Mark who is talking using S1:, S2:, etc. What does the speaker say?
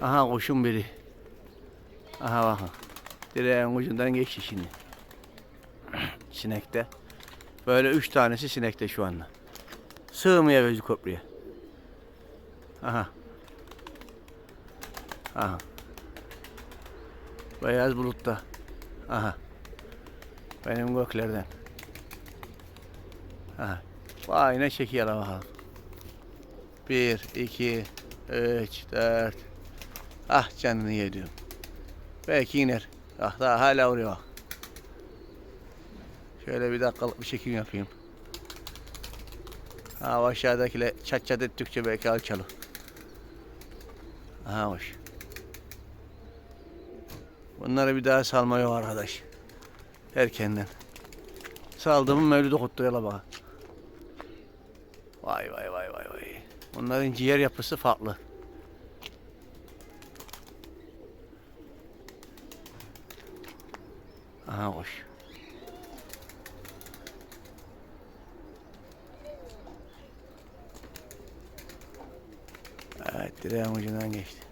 S1: Aha kuşun biri. Aha bakın. Direğin ucundan geçti şimdi. Sinekte. Böyle üç tanesi sinekte şu anda. Sığmıyor gözü köprüye. Aha. Aha. Beyaz bulutta. Aha. Benim göklerden. Aha. Vay ne çekiyor bakalım. Bir, iki, üç, dört. Ah canını yediyorum. Belki iner. Ah daha hala vuruyor. Şöyle bir dakikalık bir çekim yapayım. Ha o aşağıdakiler çat çat ettikçe belki alçalır. Aha hoş. Bunları bir daha salma yok arkadaş. Erkenden. Saldığımın mevlüdü kutluyorlar bana. Vay vay vay vay vay. Bunların ciğer yapısı farklı. Aha hoş. Evet direğin ucundan geçti.